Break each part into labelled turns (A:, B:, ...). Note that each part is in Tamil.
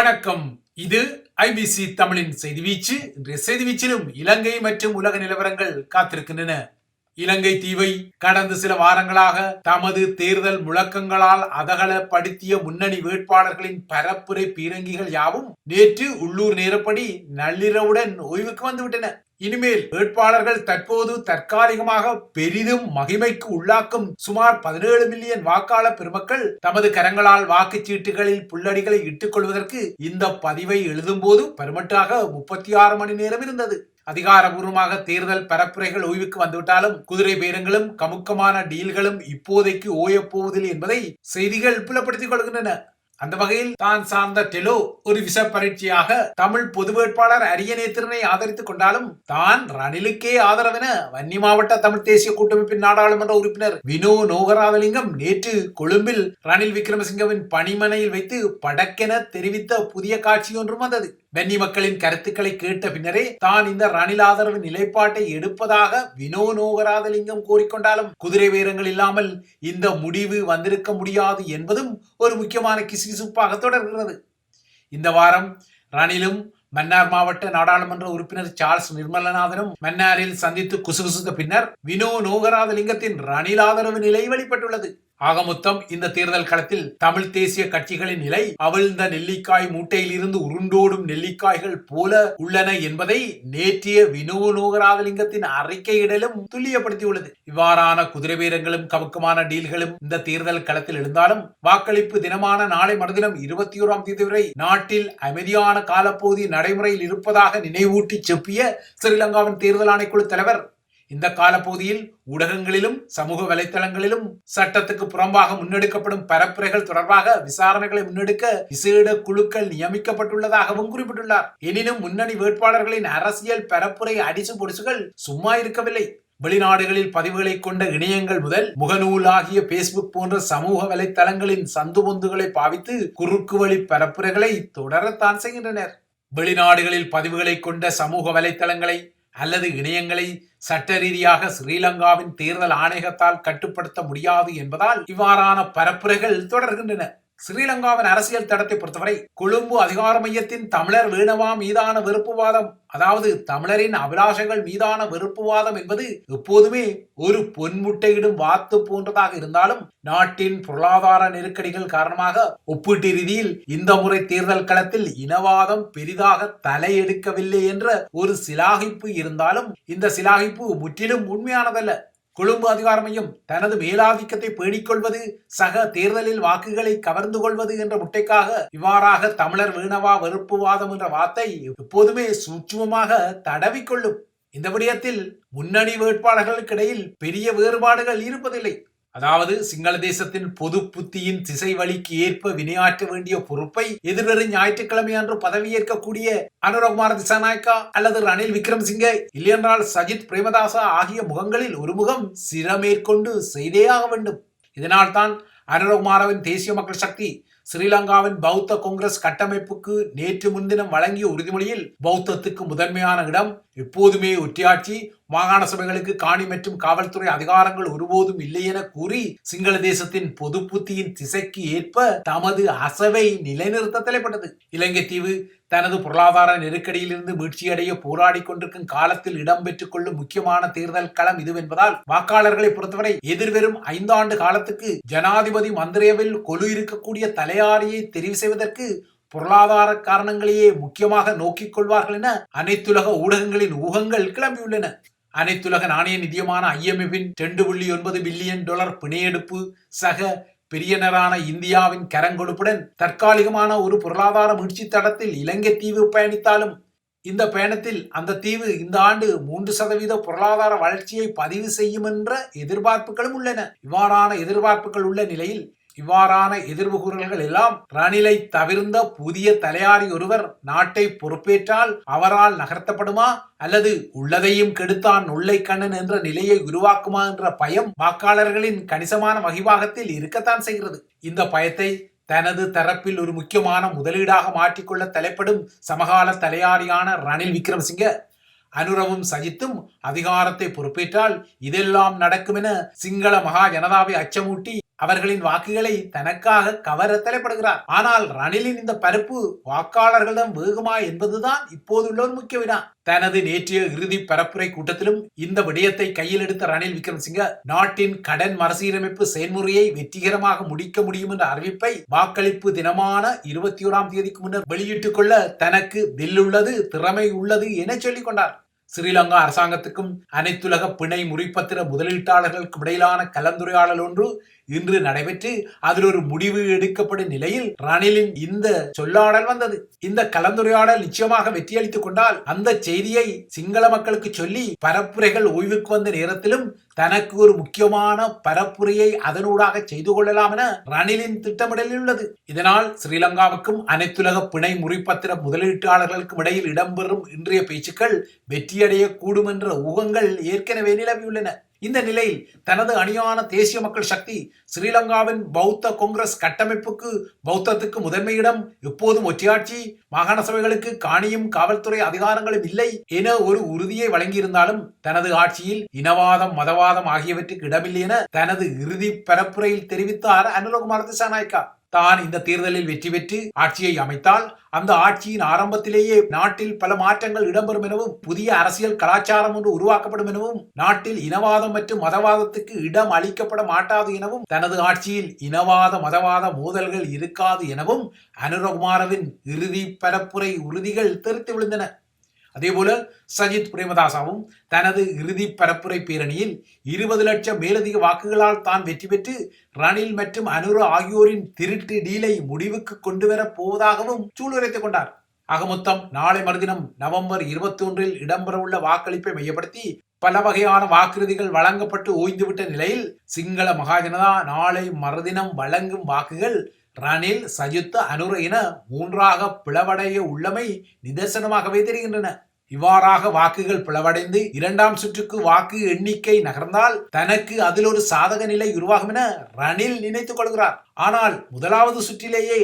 A: வணக்கம். இது ஐபிசி தமிழின் செய்தி வீச்சு. இன்றைய செய்தி வீச்சிலும் இலங்கை மற்றும் உலக நிலவரங்கள் காத்திருக்கின்றன. இலங்கை தீவை கடந்த சில வாரங்களாக தமது தேர்தல் முழக்கங்களால் அதகலப்படுத்திய முன்னணி வேட்பாளர்களின் பரப்புரை பீரங்கிகள் யாவும் நேற்று உள்ளூர் நேரப்படி நள்ளிரவுடன் ஓய்வுக்கு வந்துவிட்டன. இனிமேல் வேட்பாளர்கள் தற்போது தற்காலிகமாக பெரிதும் மகிமைக்கு உள்ளாக்கும் சுமார் பதினேழு மில்லியன் வாக்காளர் பெருமக்கள் தமது கரங்களால் வாக்குச்சீட்டுகளில் புள்ளடிகளை இட்டுக் கொள்வதற்கு இந்த பதிவை எழுதும்போது பெருமட்டாக முப்பத்தி ஆறு மணி நேரம் இருந்தது. அதிகாரபூர்வமாக தேர்தல் பரப்புரைகள் ஓய்வுக்கு வந்துவிட்டாலும் குதிரை பேரங்களும் கமுக்கமான டீல்களும் இப்போதைக்கு ஓயப்போவதில்லை என்பதை செய்திகள் புலப்படுத்திக் கொள்கின்றன. அந்த வகையில் தான் சார்ந்த டெலோ ஒரு விச பரீட்சையாக தமிழ் பொது வேட்பாளர் அரியநேத்திரனை ஆதரித்துக் கொண்டாலும் தான் ரணிலுக்கே ஆதரவென வன்னி மாவட்ட தமிழ் தேசிய கூட்டமைப்பின் நாடாளுமன்ற உறுப்பினர் வினோ நோகராதலிங்கம் நேற்று கொழும்பில் ரணில் விக்ரமசிங்கவின் பணிமனையில் வைத்து படக்கென தெரிவித்த புதிய காட்சி ஒன்றும் வந்தது. பென்னி மக்களின் கருத்துக்களை கேட்ட பின்னரே தான் இந்த ரணில் ஆதரவு நிலைப்பாட்டை எடுப்பதாக வினோ நோகராதலிங்கம் கூறிக்கொண்டாலும் குதிரை வீரங்கள் இல்லாமல் இந்த முடிவு வந்திருக்க முடியாது என்பதும் ஒரு முக்கியமான கிசுகிசுப்பாக தொடர்கிறது. இந்த வாரம் ரணிலும் மன்னார் மாவட்ட நாடாளுமன்ற உறுப்பினர் சார்ல்ஸ் நிர்மலநாதனும் மன்னாரில் சந்தித்து குசுகுசுத்த பின்னர் வினோ நோகராதலிங்கத்தின் ரணில் ஆதரவு நிலை வெளிப்பட்டுள்ளது. ஆக மொத்தம் இந்த தேர்தல் களத்தில் தமிழ் தேசிய கட்சிகளின் நிலை அவிழ்ந்த நெல்லிக்காய் மூட்டையில் இருந்து உருண்டோடும் நெல்லிக்காய்கள் போல உள்ளன என்பதை நேற்றைய வினோ நோகராதலிங்கத்தின் அறிக்கையிடலும் துல்லியப்படுத்தியுள்ளது. இவ்வாறான குதிரை வீரங்களும் கவக்கமான டீல்களும் இந்த தேர்தல் களத்தில் எழுந்தாலும் வாக்களிப்பு தினமான நாளை மறுதினம் இருபத்தி ஓராம் தேதி வரை நாட்டில் அமைதியான காலப்பகுதி நடைமுறையில் இருப்பதாக நினைவூட்டி செப்பிய ஸ்ரீலங்காவின் தேர்தல் ஆணைக்குழு தலைவர் இந்த காலப்பகுதியில் ஊடகங்களிலும் சமூக வலைத்தளங்களிலும் சட்டத்துக்கு புறம்பாக முன்னெடுக்கப்படும் பரப்புரைகள் தொடர்பாக விசாரணைகளை முன்னெடுக்க விசேட குழுக்கள் நியமிக்கப்பட்டுள்ளதாகவும் குறிப்பிட்டுள்ளார். எனினும் முன்னணி வேட்பாளர்களின் அரசியல் பரப்புரை அடிசு பொடிசுகள் சும்மா இருக்கவில்லை. வெளிநாடுகளில் பதிவுகளை கொண்ட இணையங்கள் முதல் முகநூல் ஆகிய பேஸ்புக் போன்ற சமூக வலைத்தளங்களின் சந்து பொந்துகளை பாவித்து குறுக்கு வழி பரப்புரைகளை தொடரத்தான் செய்கின்றனர். வெளிநாடுகளில் பதிவுகளை கொண்ட சமூக வலைத்தளங்களை அல்லது இணையங்களை சட்ட ரீதியாக ஸ்ரீலங்காவின் தேர்தல் ஆணையத்தால் கட்டுப்படுத்த முடியாது என்பதால் இவ்வாறான பரப்புரைகள் தொடர்கின்றன. ஸ்ரீலங்காவின் அரசியல் தடத்தை பொறுத்தவரை கொழும்பு அதிகார மையத்தின் தமிழர் வேணவா மீதான வெறுப்புவாதம் அதாவது தமிழரின் அபிலாஷங்கள் மீதான வெறுப்புவாதம் என்பது எப்போதுமே ஒரு பொன்முட்டையிடும் வாத்து போன்றதாக இருந்தாலும் நாட்டின் பொருளாதார நெருக்கடிகள் காரணமாக ஒப்பீட்டு ரீதியில் இந்த முறை தேர்தல் களத்தில் இனவாதம் பெரிதாக தலையெடுக்கவில்லை என்ற ஒரு சிலாகிப்பு இருந்தாலும் இந்த சிலாகிப்பு முற்றிலும் உண்மையானதல்ல. கொழும்பு அதிகார மையம் தனது மேலாதிக்கத்தை பேணிக்கொள்வது சக தேர்தலில் வாக்குகளை கவர்ந்து கொள்வது என்ற முட்டைக்காக இவ்வாறாக தமிழர் வீணவா வெறுப்புவாதம் என்ற வார்த்தை எப்போதுமே சூட்சுமமாக தடவிக்கொள்ளும். இந்த விடயத்தில் முன்னணி வேட்பாளர்களுக்கிடையில் பெரிய வேறுபாடுகள் இருப்பதில்லை. அதாவது சிங்கள தேசத்தின் பொது புத்தியின் திசை வழிக்கு ஏற்ப வினையாற்ற வேண்டிய பொறுப்பை எதிர்வரும் ஞாயிற்றுக்கிழமை அன்று பதவியேற்கக்கூடிய அனுரகுமார் திசாநாயக்கா அல்லது ரணில் விக்ரம்சிங்க. இல்லையென்றால் சஜித் பிரேமதாசா ஆகிய முகங்களில் ஒரு முகம் சிரமேற்கொண்டு செய்தே ஆக வேண்டும். இதனால்தான் அனுரகுமாரவின் தேசிய மக்கள் சக்தி ஸ்ரீலங்காவின் பௌத்த காங்கிரஸ் கட்டமைப்புக்கு நேற்று முன்தினம் வழங்கிய உறுதிமொழியில் பௌத்தத்துக்கு முதன்மையான இடம் எப்போதுமே ஒற்றையாட்சி மாகாண சபைகளுக்கு காணி மற்றும் காவல்துறை அதிகாரங்கள் ஒருபோதும் இல்லை என கூறி சிங்கள தேசத்தின் பொது புத்தியின் திசைக்கு ஏற்ப தமது அசவை நிலைநிறுத்த தலைப்பட்டது. இலங்கை தீவு தனது பொருளாதார நெருக்கடியிலிருந்து மீட்சியடைய போராடி கொண்டிருக்கும் காலத்தில் இடம்பெற்றுக் கொள்ளும் முக்கியமான தேர்தல் களம் இதுவென்பதால் வாக்காளர்களை பொறுத்தவரை எதிர்வரும் ஐந்தாண்டு காலத்துக்கு ஜனாதிபதி மந்திரேவில் கொலு இருக்கக்கூடிய தலையாரியை தெரிவு செய்வதற்கு பொருளாதார காரணங்களையே முக்கியமாக நோக்கிக் கொள்வார்கள் என அனைத்துலக ஊடகங்களின் ஊகங்கள் கிளம்பியுள்ளன. அனைத்துலக நாணய நிதியமான ஐஎம்எஃபின் ரெண்டு புள்ளி ஒன்பது பில்லியன் டாலர் பிணையெடுப்பு சக பெரியனரான இந்தியாவின் கரங்கொடுப்புடன் தற்காலிகமான ஒரு பொருளாதார முயற்சி தடத்தில் இலங்கை தீவு பயணித்தாலும் இந்த பயணத்தில் அந்த தீவு இந்த ஆண்டு மூன்று சதவீத பொருளாதார வளர்ச்சியை பதிவு செய்யும் என்ற எதிர்பார்ப்புகளும் உள்ளன. இவ்வாறான எதிர்பார்ப்புகள் உள்ள நிலையில் இவ்வாறான எதிர்வு கூறல்கள் எல்லாம் ரணிலை தவிர்ந்த புதிய தலையாரி ஒருவர் நாட்டை பொறுப்பேற்றால் அவரால் நகர்த்தப்படுமா? அல்லது உள்ளதையும் கெடுத்தான் நுள்ளை கண்ணன் என்ற நிலையை உருவாக்குமா என்ற பயம் வாக்காளர்களின் கணிசமான வகிவாகத்தில் இருக்கத்தான் செய்கிறது. இந்த பயத்தை தனது தரப்பில் ஒரு முக்கியமான முதலீடாக மாற்றிக்கொள்ள தலைப்படும் சமகால தலையாரியான ரணில் விக்ரமசிங்க அனுரவும் சஜித்தும் அதிகாரத்தை பொறுப்பேற்றால் இதெல்லாம் நடக்கும் என சிங்கள மகா ஜனதாவை அச்சமூட்டி அவர்களின் வாக்குகளை தனக்காக கவர தலைப்படுகிறார். ஆனால் ரணிலின் இந்த பரப்பு வாக்காளர்களிடம் வேகுமா என்பதுதான் இப்போதுள்ள ஒரு முக்கிய வினா. தனது நேற்றைய இறுதி பரப்புரை கூட்டத்திலும் இந்த விடயத்தை கையில் எடுத்த ரணில் விக்ரமசிங்க நாட்டின் கடன் மறுசீரமைப்பு செயல்முறையை வெற்றிகரமாக முடிக்க முடியும் என்ற அறிவிப்பை வாக்களிப்பு தினமான இருபத்தி ஓராம் தேதிக்கு முன்னர் வெளியிட்டுக் கொள்ள தனக்கு உள்ளது திறமை உள்ளது என சொல்லிக் கொண்டார். ஸ்ரீலங்கா அரசாங்கத்துக்கும் அனைத்துலக பிணை முறிப்பத்திர முதலீட்டாளர்களுக்கும் இடையிலான கலந்துரையாடல் ஒன்று இன்று நடைபெற்று அதில் ஒரு முடிவு எடுக்கப்படும் நிலையில் ரணிலின் இந்த சொல்லாடல் வந்தது. இந்த கலந்துரையாடல் நிச்சயமாக வெற்றியளித்துக் கொண்டால் அந்த செய்தியை சிங்கள மக்களுக்கு சொல்லி பரப்புரைகள் ஓய்வுக்கு வந்த நேரத்திலும் தனக்கு ஒரு முக்கியமான பரப்புரையை அதனூடாக செய்து கொள்ளலாம் என ரணிலின் திட்டமிடலில் உள்ளது. இதனால் ஸ்ரீலங்காவுக்கும் அனைத்துலக பிணை முறிப்பத்திர முதலீட்டாளர்களுக்கும் இடையில் இடம்பெறும் இன்றைய பேச்சுக்கள் வெற்றியடைய கூடும் என்ற ஊகங்கள் ஏற்கனவே நிலவியுள்ளன. இந்த நிலையில் தனது அணியான தேசிய மக்கள் சக்தி ஸ்ரீலங்காவின் பௌத்த காங்கிரஸ் கட்டமைப்புக்கு பௌத்தத்துக்கு முதன்மையிடம் எப்போதும் ஒற்றையாட்சி மாகாண சபைகளுக்கு காணியும் காவல்துறை அதிகாரங்களும் இல்லை என ஒரு உறுதியை வழங்கியிருந்தாலும் தனது ஆட்சியில் இனவாதம் மதவாதம் ஆகியவற்றுக்கு இடமில்லை என தனது இறுதி பரப்புரையில் தெரிவித்தார் அனுரகுமார் திசாநாயக்கா. தான் இந்த தேர்தலில் வெற்றி பெற்று ஆட்சியை அமைத்தால் அந்த ஆட்சியின் ஆரம்பத்திலேயே நாட்டில் பல மாற்றங்கள் இடம்பெறும் எனவும் புதிய அரசியல் கலாச்சாரம் ஒன்று உருவாக்கப்படும் எனவும் நாட்டில் இனவாதம் மற்றும் மதவாதத்துக்கு இடம் அளிக்கப்பட மாட்டாது எனவும் தனது ஆட்சியில் இனவாத மதவாத மோதல்கள் இருக்காது எனவும் அனுரகுமாரவின் இறுதி பரப்புரை உறுதிகள் தெரித்து விழுந்தன. அதேபோல சஜித் பிரேமதாசாவும் தனது இறுதி பரப்புரை பேரணியில் இருபது லட்சம் மேலதிக வாக்குகளால் தான் வெற்றி பெற்று ரணில் மற்றும் அனுர ஆகியோரின் திருட்டு டீலை முடிவுக்கு கொண்டு வரப் போவதாகவும் சூளுரைத்துக் கொண்டார். அகமொத்தம் நாளை மறுதினம் நவம்பர் இருபத்தி ஒன்றில் இடம்பெறவுள்ள வாக்களிப்பை மையப்படுத்தி பல வகையான வாக்குறுதிகள் வழங்கப்பட்டு ஓய்ந்துவிட்ட நிலையில் சிங்கள மகாஜனதா நாளை மறுதினம் வழங்கும் வாக்குகள் ரணில் சஜித் அனுர என மூன்றாக பிளவடைய உள்ளமை நிதர்சனமாகவே தெரிகின்றன. இவ்வாறாக வாக்குகள் பிளவடைந்து இரண்டாம் சுற்றுக்கு வாக்கு எண்ணிக்கை நகர்ந்தால் தனக்கு அதில் ஒரு சாதக நிலை உருவாகும் என ரணில் நினைத்துக் கொள்கிறார். ஆனால் முதலாவது சுற்றிலேயே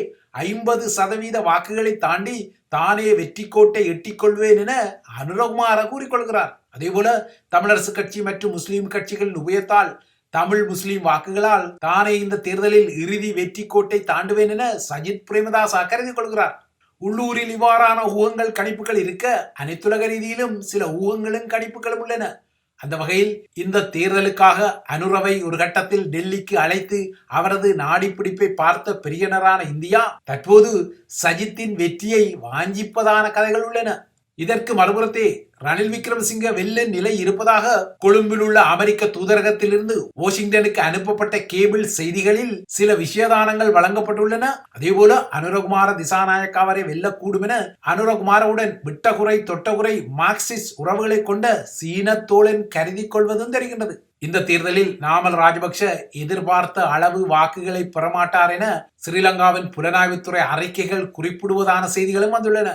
A: ஐம்பது சதவீத வாக்குகளை தாண்டி தானே வெற்றி கோட்டை எட்டிக்கொள்வேன் என அனுரகுமார கூறிக்கொள்கிறார். அதேபோல தமிழரசு கட்சி மற்றும் முஸ்லீம் கட்சிகளின் உபயத்தால் தமிழ் முஸ்லீம் வாக்குகளால் தானே இந்த தேர்தலில் இறுதி வெற்றி கோட்டை தாண்டுவேன் என சஜித் பிரேமதாசா கருதி கொள்கிறார். உள்ளூரில் இவ்வாறான ஊகங்கள் கணிப்புகள் இருக்க அனைத்துலக ரீதியிலும் சில ஊகங்களும் கணிப்புகளும் உள்ளன. அந்த வகையில் இந்த தேர்தலுக்காக அனுரவை ஒரு கட்டத்தில் டெல்லிக்கு அழைத்து அவரது நாடிப்பிடிப்பை பார்த்த பெரியனரான இந்தியா தற்போது சஜித்தின் வெற்றியை வாஞ்சிப்பதான கதைகள் உள்ளன. இதற்கு மறுபுறத்தே ரணில் விக்ரமசிங்க வெல்ல நிலை இருப்பதாக கொழும்பில் உள்ள அமெரிக்க தூதரகத்திலிருந்து வாஷிங்டனுக்கு அனுப்பப்பட்ட கேபிள் செய்திகளில் சில விஷயதானங்கள் வழங்கப்பட்டுள்ளன. அதேபோல அனுரகுமார திசாநாயக்காவரை வெல்லக்கூடும் என அனுரகுமாரவுடன் விட்டகுறை தொட்டகுறை மார்க்சிஸ்ட் உறவுகளை கொண்ட சீன தோழன் கருதி கொள்வதும் தெரிகின்றது. இந்த தேர்தலில் நாமல் ராஜபக்ஷ எதிர்பார்த்த அளவு வாக்குகளை பெறமாட்டார் என ஸ்ரீலங்காவின் புலனாய்வுத்துறை அறிக்கைகள் குறிப்பிடுவதான செய்திகளும் வந்துள்ளன.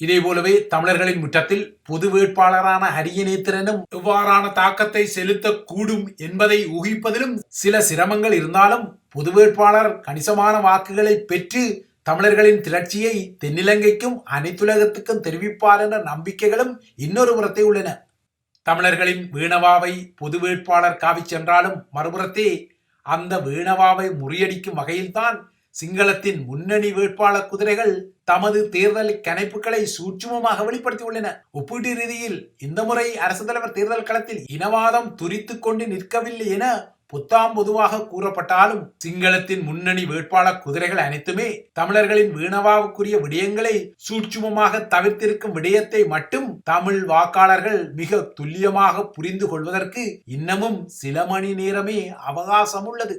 A: இதே போலவே தமிழர்களின் முற்றத்தில் பொது வேட்பாளரான ஹரியநேத்திரனும் எவ்வாறான தாக்கத்தை செலுத்தக்கூடும் என்பதை ஊகிப்பதிலும் சில சிரமங்கள் இருந்தாலும் பொது வேட்பாளர் கணிசமான வாக்குகளை பெற்று தமிழர்களின் திரட்சியை தென்னிலங்கைக்கும் அனைத்துலகத்துக்கும் தெரிவிப்பார் என்ற நம்பிக்கைகளும் இன்னொரு புறத்தே உள்ளன. தமிழர்களின் வீணவாவை பொது வேட்பாளர் காவி சென்றாலும் மறுபுறத்தே அந்த வீணவாவை முறியடிக்கும் வகையில்தான் சிங்களத்தின் முன்னணி வேட்பாளர் குதிரைகள் தமது தேர்தல் கணைப்புகளை சூட்சுமமாக வெளிப்படுத்தியுள்ளன. ஒப்பீட்டு ரீதியில் இந்த முறை அரசு தலைவர் தேர்தல் களத்தில் இனவாதம் துரித்து கொண்டு நிற்கவில்லை என புத்தாம் பொதுவாக கூறப்பட்டாலும் சிங்களத்தின் முன்னணி வேட்பாளர் குதிரைகள் அனைத்துமே தமிழர்களின் வீணவாவுக்குரிய விடயங்களை சூட்சுமமாக தவிர்த்திருக்கும் விடயத்தை மட்டும் தமிழ் வாக்காளர்கள் மிக துல்லியமாக புரிந்து கொள்வதற்கு இன்னமும் சில மணி நேரமே அவகாசம் உள்ளது.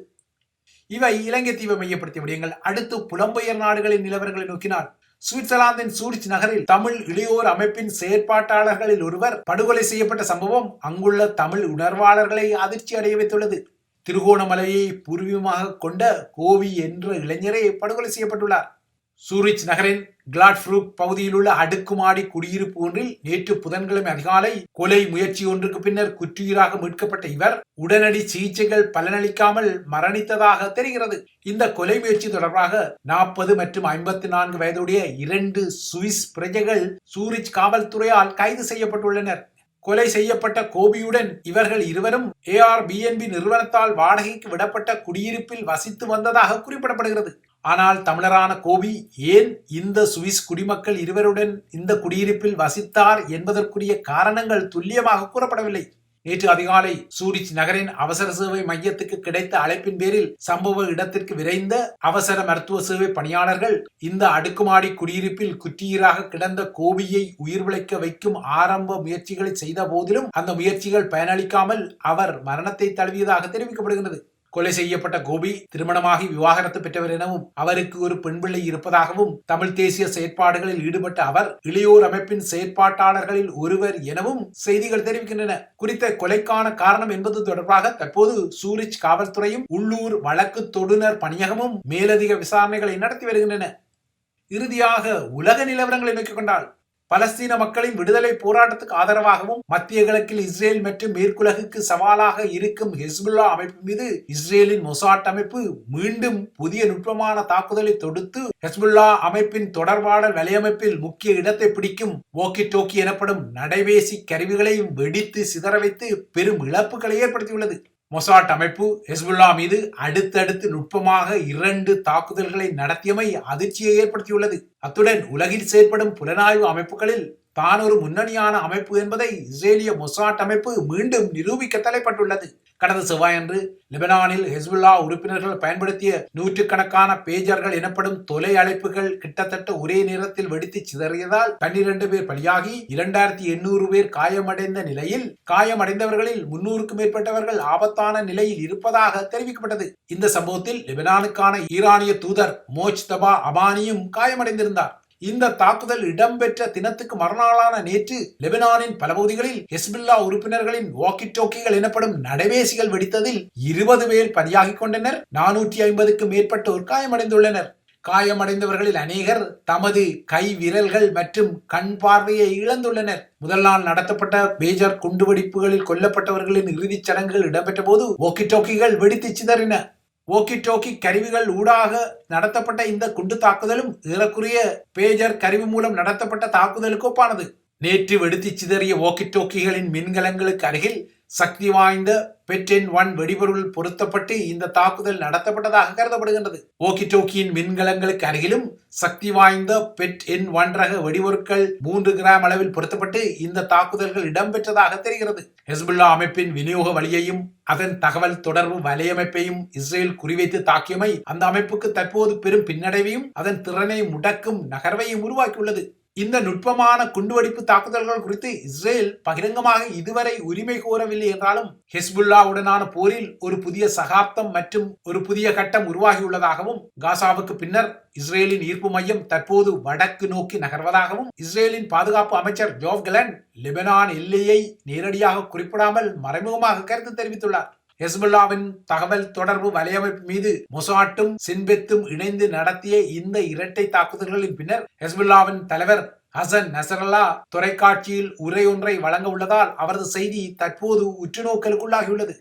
A: இவை இலங்கை தீவை மையப்படுத்திய விடயங்கள். அடுத்து புலம்பெயர் நாடுகளின் நிலவரங்களை நோக்கினால் சுவிட்சர்லாந்தின் சூரிச் நகரில் தமிழ் இளையோர் அமைப்பின் செயற்பாட்டாளர்களில் ஒருவர் படுகொலை செய்யப்பட்ட சம்பவம் அங்குள்ள தமிழ் உணர்வாளர்களை அதிர்ச்சி அடைய வைத்துள்ளது. திருகோணமலையை பூர்வீகமாக கொண்ட கோவி என்ற இளைஞரே படுகொலை செய்யப்பட்டுள்ளார். சூரிச் நகரின் கிளாட்ஃப்ரூக் பகுதியில் உள்ள அடுக்குமாடி குடியிருப்பு ஒன்றில் நேற்று புதன்கிழமை அதிகாலை கொலை முயற்சி ஒன்றுக்கு பின்னர் குற்றுயிராக மீட்கப்பட்ட இவர் உடனடி சிகிச்சைகள் பலனளிக்காமல் மரணித்ததாக தெரிகிறது. இந்த கொலை முயற்சி தொடர்பாக நாற்பது மற்றும் ஐம்பத்தி நான்கு வயதுடைய இரண்டு சுவிஸ் பிரஜைகள் சூரிச் காவல்துறையால் கைது செய்யப்பட்டுள்ளனர். கொலை செய்யப்பட்ட கோபியுடன் இவர்கள் இருவரும் ஏஆர்பிஎன்பி நிறுவனத்தால் வாடகைக்கு விடப்பட்ட குடியிருப்பில் வசித்து வந்ததாக குறிப்பிடப்படுகிறது. ஆனால் தமிழரான கோபி ஏன் இந்த சுவிஸ் குடிமக்கள் இருவருடன் இந்த குடியிருப்பில் வசித்தார் என்பதற்குரிய காரணங்கள் துல்லியமாக கூறப்படவில்லை. நேற்று அதிகாலை சூரிச் நகரின் அவசர சேவை மையத்துக்கு கிடைத்த அழைப்பின் பேரில் சம்பவ இடத்திற்கு விரைந்த அவசர மருத்துவ சேவை பணியாளர்கள் இந்த அடுக்குமாடி குடியிருப்பில் குற்றீராக கிடந்த கோபியை உயிர் விளைக்க வைக்கும் ஆரம்ப முயற்சிகளை செய்த போதிலும் அந்த முயற்சிகள் பயனளிக்காமல் அவர் மரணத்தை தழுவியதாக தெரிவிக்கப்படுகிறது கொலை செய்யப்பட்ட கோபி திருமணமாகி விவாகரத்து பெற்றவர் எனவும் அவருக்கு ஒரு பெண் பிள்ளை இருப்பதாகவும் தமிழ் தேசிய செயற்பாடுகளில் ஈடுபட்ட அவர் இளையோர் அமைப்பின் செயற்பாட்டாளர்களில் ஒருவர் எனவும் செய்திகள் தெரிவிக்கின்றன. குறித்த கொலைக்கான காரணம் என்பது தொடர்பாக தற்போது சூரிச் காவல்துறையும் உள்ளூர் வழக்கு தொடுநர் பணியகமும் மேலதிக விசாரணைகளை நடத்தி வருகின்றன. இறுதியாக உலக நிலவரங்களை நோக்கிக் கொண்டால் பலஸ்தீன மக்களின் விடுதலை போராட்டத்துக்கு ஆதரவாகவும் மத்திய கிழக்கில் இஸ்ரேல் மற்றும் மேற்குலகுக்கு சவாலாக இருக்கும் ஹெஸ்புல்லா அமைப்பு மீது இஸ்ரேலின் மொசாட் அமைப்பு மீண்டும் புதிய நுட்பமான தாக்குதலை தொடுத்து ஹெஸ்புல்லா அமைப்பின் தொடர்பாடல் வலையமைப்பில் முக்கிய இடத்தை பிடிக்கும். ஓக்கி டோக்கி எனப்படும் நடைவேசி கருவிகளையும் வெடித்து சிதற வைத்து பெரும் இழப்புகளை ஏற்படுத்தியுள்ளது. மொசாட் அமைப்பு ஹெஸ்புல்லா மீது அடுத்தடுத்து நுட்பமாக இரண்டு தாக்குதல்களை நடத்தியமை அதிர்ச்சியை ஏற்படுத்தியுள்ளது. அத்துடன் உலகில் செயற்படும் புலனாய்வு அமைப்புகளில் தான் ஒரு முன்னணியான அமைப்பு என்பதை இஸ்ரேலிய மொசாட் அமைப்பு மீண்டும் நிரூபிக்க தலைப்பட்டுள்ளது. கடந்த செவ்வாயன்று லெபனானில் ஹெஸ்புல்லா உறுப்பினர்கள் பயன்படுத்திய நூற்றுக்கணக்கான பேஜர்கள் எனப்படும் தொலை அழைப்புகள் கிட்டத்தட்ட ஒரே நேரத்தில் வெடித்து சிதறியதால் பன்னிரண்டு பேர் பலியாகி இரண்டாயிரத்தி எண்ணூறு பேர் காயமடைந்த நிலையில் காயமடைந்தவர்களில் முன்னூறுக்கும் மேற்பட்டவர்கள் ஆபத்தான நிலையில் இருப்பதாக தெரிவிக்கப்பட்டது. இந்த சம்பவத்தில் லெபனானுக்கான ஈரானிய தூதர் மோஜ் தபா அபானியும் காயமடைந்திருந்தார். இந்த தாக்குதல் இடம்பெற்ற தினத்துக்கு மறுநாளான நேற்று லெபனானின் பல பகுதிகளில் ஹெஸ்பில்லா உறுப்பினர்களின் வாக்கி டோக்கிகள் எனப்படும் நடைவேசிகள் வெடித்ததில் இருபது பேர் பலியாகிக் கொண்டனர். நானூற்றி ஐம்பதுக்கு மேற்பட்டோர் காயமடைந்துள்ளனர். காயமடைந்தவர்களில் அநேகர் தமது கை விரல்கள் மற்றும் கண் பார்வையை இழந்துள்ளனர். முதல் நாள் நடத்தப்பட்ட பேஜர் குண்டுவெடிப்புகளில் கொல்லப்பட்டவர்களின் இறுதிச் சடங்குகள் இடம்பெற்ற போது ஓக்கி டோக்கிகள் வெடித்து சிதறின. ஓக்கி டோக்கி கருவிகள் ஊடாக நடத்தப்பட்ட இந்த குண்டு தாக்குதலும் ஏறக்குறைய பேஜர் கருவி மூலம் நடத்தப்பட்ட தாக்குதலுக்கு ஒப்பானது. நேற்று வெடித்து சிதறிய ஓக்கி டோக்கிகளின் மின்கலங்களுக்கு அருகில் சக்தி வாய்ந்த பெட்டென் ஒன் வெடிபொருள் பொருத்தப்பட்டு இந்த தாக்குதல் நடத்தப்பட்டதாக கருதப்படுகின்றது. ஓக்கி டோக்கியின் மின்கலங்களுக்கு அருகிலும் சக்தி வாய்ந்த பெட் என் ஒன் ரக வெடிபொருட்கள் மூன்று கிராம் அளவில் பொருத்தப்பட்டு இந்த தாக்குதல்கள் இடம்பெற்றதாக தெரிகிறது. ஹெஸ்புல்லா அமைப்பின் விநியோக வழியையும் அதன் தகவல் தொடர்பு வலையமைப்பையும் இஸ்ரேல் குறிவைத்து தாக்கியமை அந்த அமைப்புக்கு தற்போது பெரும் பின்னடைவையும் அதன் திறனை முடக்கும் நகர்வையும் உருவாக்கியுள்ளது. இந்த நுட்பமான குண்டுவெடிப்பு தாக்குதல்கள் குறித்து இஸ்ரேல் பகிரங்கமாக இதுவரை உரிமை கோரவில்லை என்றாலும் ஹெஸ்புல்லாவுடனான போரில் ஒரு புதிய சகாப்தம் மற்றும் ஒரு புதிய கட்டம் உருவாகியுள்ளதாகவும் காசாவுக்கு பின்னர் இஸ்ரேலின் ஈர்ப்பு மையம் தற்போது வடக்கு நோக்கி நகர்வதாகவும் இஸ்ரேலின் பாதுகாப்பு அமைச்சர் ஜோவ் கலன் லெபனான் எல்லையை நேரடியாக குறிப்பிடாமல் மறைமுகமாக கருத்து தெரிவித்துள்ளார். ஹெஸ்புல்லாவின் தகவல் தொடர்பு வலையமைப்பு மீது மொசாட்டும் சின்பெத்தும் இணைந்து நடத்திய இந்த இரட்டை தாக்குதல்களின் பின்னர் ஹெஸ்புல்லாவின் தலைவர் ஹசன் நசரல்லா தொலைக்காட்சியில் உரை ஒன்றை வழங்க உள்ளதால் அவரது செய்தி தற்போது உற்றுநோக்கலுக்குள்ளாகியுள்ளது.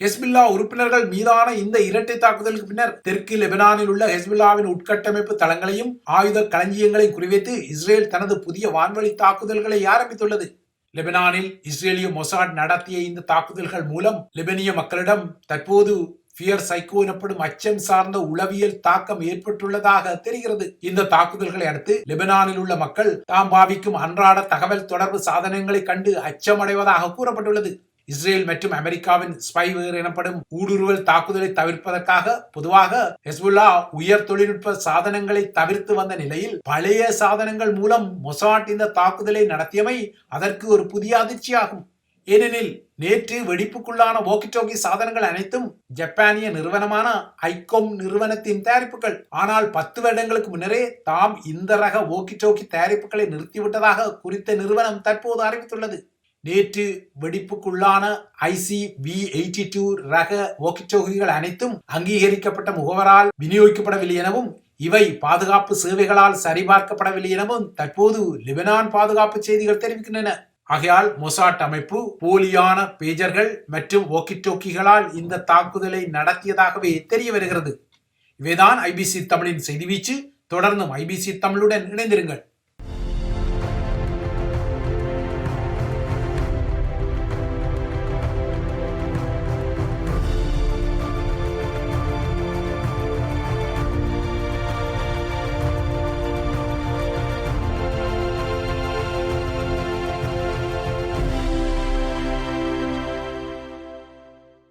A: ஹெஸ்பில்லா உறுப்பினர்கள் மீதான இந்த இரட்டை தாக்குதலுக்கு பின்னர் தெற்கு லெபனானில் உள்ள ஹெஸ்பில்லாவின் உட்கட்டமைப்பு தளங்களையும் ஆயுத களஞ்சியங்களையும் குறிவைத்து இஸ்ரேல் தனது புதிய வான்வழி தாக்குதல்களை ஆரம்பித்துள்ளது. லெபனானில் இஸ்ரேலிய மொசாட் நடத்திய இந்த தாக்குதல்கள் மூலம் லெபனிய மக்களிடம் தற்போது பியர் சைக்கோ எனப்படும் அச்சம் சார்ந்த உளவியல் தாக்கம் ஏற்பட்டுள்ளதாக தெரிகிறது. இந்த தாக்குதல்களை அடுத்து லெபனானில் உள்ள மக்கள் தாம் பாவிக்கும் அன்றாட தகவல் தொடர்பு சாதனங்களை கண்டு அச்சமடைவதாக கூறப்பட்டுள்ளது. இஸ்ரேல் மற்றும் அமெரிக்காவின் ஸ்பைவேர் எனப்படும் ஊடுருவல் தாக்குதலை தவிர்ப்பதற்காக பொதுவாக ஹெஸ்புல்லா உயர் தொழில்நுட்ப சாதனங்களை தவிர்த்து வந்த நிலையில் பழைய சாதனங்கள் மூலம் மொசாட் இந்த தாக்குதலை நடத்தியமை அதற்கு ஒரு புதிய அதிர்ச்சியாகும். ஏனெனில் நேற்று வெடிப்புக்குள்ளான ஓக்கி சாதனங்கள் அனைத்தும் ஜப்பானிய நிறுவனமான ஐகோம் நிறுவனத்தின் தயாரிப்புகள். ஆனால் பத்து வருடங்களுக்கு முன்னரே தாம் இந்த ரக ஓக்கி தயாரிப்புகளை நிறுத்திவிட்டதாக குறித்த நிறுவனம் தற்போது அறிவித்துள்ளது. நேற்று வெடிப்புக்குள்ளான ஐசி வி எயிட்டி டூ ரக ஓக்கிச்சோகிகள் அனைத்தும் அங்கீகரிக்கப்பட்ட முகவரால் விநியோகிக்கப்படவில்லை எனவும் இவை பாதுகாப்பு சேவைகளால் சரிபார்க்கப்படவில்லை எனவும் தற்போது லிபனான் பாதுகாப்பு செய்திகள் தெரிவிக்கின்றன. ஆகையால் மொசாட் அமைப்பு போலியான பேஜர்கள் மற்றும் ஓக்கிட்டோக்கிகளால் இந்த தாக்குதலை நடத்தியதாகவே தெரிய வருகிறது. இவைதான் ஐபிசி தமிழின் செய்தி வீச்சு. தொடர்ந்தும் ஐபிசி தமிழுடன் இணைந்திருங்கள்.